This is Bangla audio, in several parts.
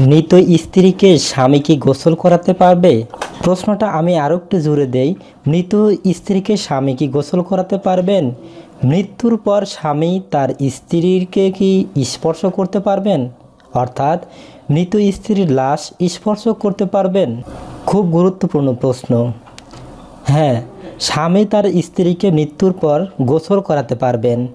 মৃত স্ত্রীকে স্বামী কি গোসল করাতে পারবে? প্রশ্নটা আমি আরও একটু জুড়ে দেই। মৃত স্ত্রীকে স্বামী কি গোসল করাতে পারবেন? মৃত্যুর পর স্বামী তার স্ত্রীকে কি স্পর্শ করতে পারবেন? অর্থাৎ মৃত স্ত্রীর লাশ স্পর্শ করতে পারবেন? খুব গুরুত্বপূর্ণ প্রশ্ন। হ্যাঁ স্বামী তার স্ত্রীকে মৃত্যুর পর গোসল করাতে পারবেন।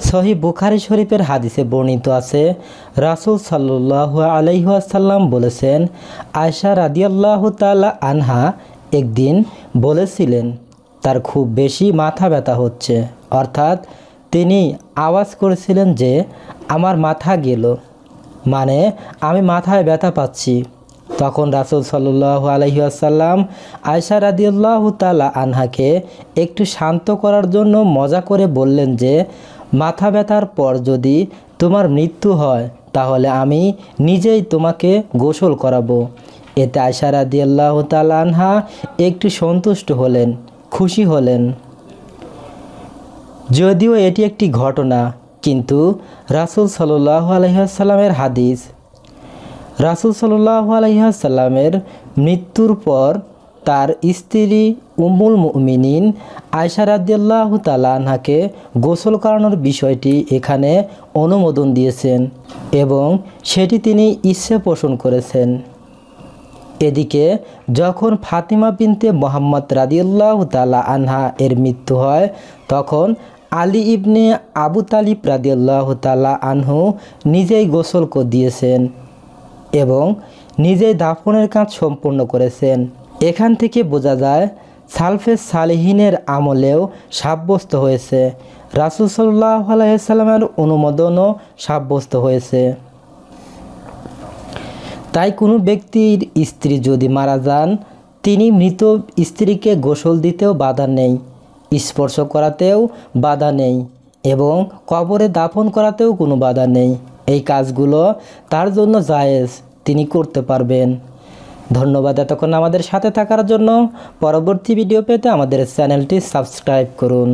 সহি বুখারি শরীফের হাদিসে বর্ণিত আছে, রাসুল সাল্লাহ আলাইহাসাল্লাম বলেছেন আয়সা রাদিয়াল্লাহ তালা আনহা একদিন বলেছিলেন, তার খুব বেশি মাথা ব্যথা হচ্ছে। অর্থাৎ তিনি আওয়াজ করেছিলেন যে, আমার মাথা গেল। মানে আমি মাথায় ব্যথা পাচ্ছি। তখন রাসুল সাল্লাহ আলহিহাসাল্লাম আয়সা রাদিউল্লাহ তালা আনহাকে একটু শান্ত করার জন্য মজা করে বললেন যে মাথা ব্যথার পর যদি তোমার মৃত্যু হয়, তাহলে আমি নিজেই তোমাকে গোসল করাবো। এতে আয়সা রাদিয়াল্লাহ তালা আনহা একটু সন্তুষ্ট হলেন, খুশি হলেন। যদিও এটি একটি ঘটনা, কিন্তু রাসুল সাল্লাহ আলহিহাসাল্লামের হাদিস, রাসুল সাল্লাহ আলহিহাসাল্লামের মৃত্যুর পর তার স্ত্রী উমুল মুমিনিন আয়সা রাদিয়াল্লাহ তালাহাকে গোসল করানোর বিষয়টি এখানে অনুমোদন দিয়েছেন এবং সেটি তিনি ইচ্ছে পোষণ করেছেন। এদিকে, যখন ফাতিমা বিনতে মোহাম্মদ রাদিউল্লাহ তালা আনহা এর মৃত্যু হয়, তখন আলী ইবনে আবু তালিব রাদিউল্লাহ তালা আনহু নিজেই গোসল দিয়েছেন এবং নিজেই দাফনের কাজ সম্পূর্ণ করেছেন। এখান থেকে বোঝা যায়, সালফে সালেহিনের আমলেও সাব্যস্ত হয়েছে। রাসুল সাল্লাহ আলাইসাল্লামের অনুমোদনও সাব্যস্ত হয়েছে। তাই কোনো ব্যক্তির স্ত্রী যদি মারা যান, তিনি মৃত স্ত্রীকে গোসল দিতেও বাধা নেই, স্পর্শ করাতেও বাধা নেই এবং কবরে দাফন করাতেও কোনো বাধা নেই। এই কাজগুলো তার জন্য জায়েজ, তিনি করতে পারবেন। ধন্যবাদ এতক্ষণ আমাদের সাথে থাকার জন্য। পরবর্তী ভিডিও পেতে আমাদের চ্যানেলটি সাবস্ক্রাইব করুন।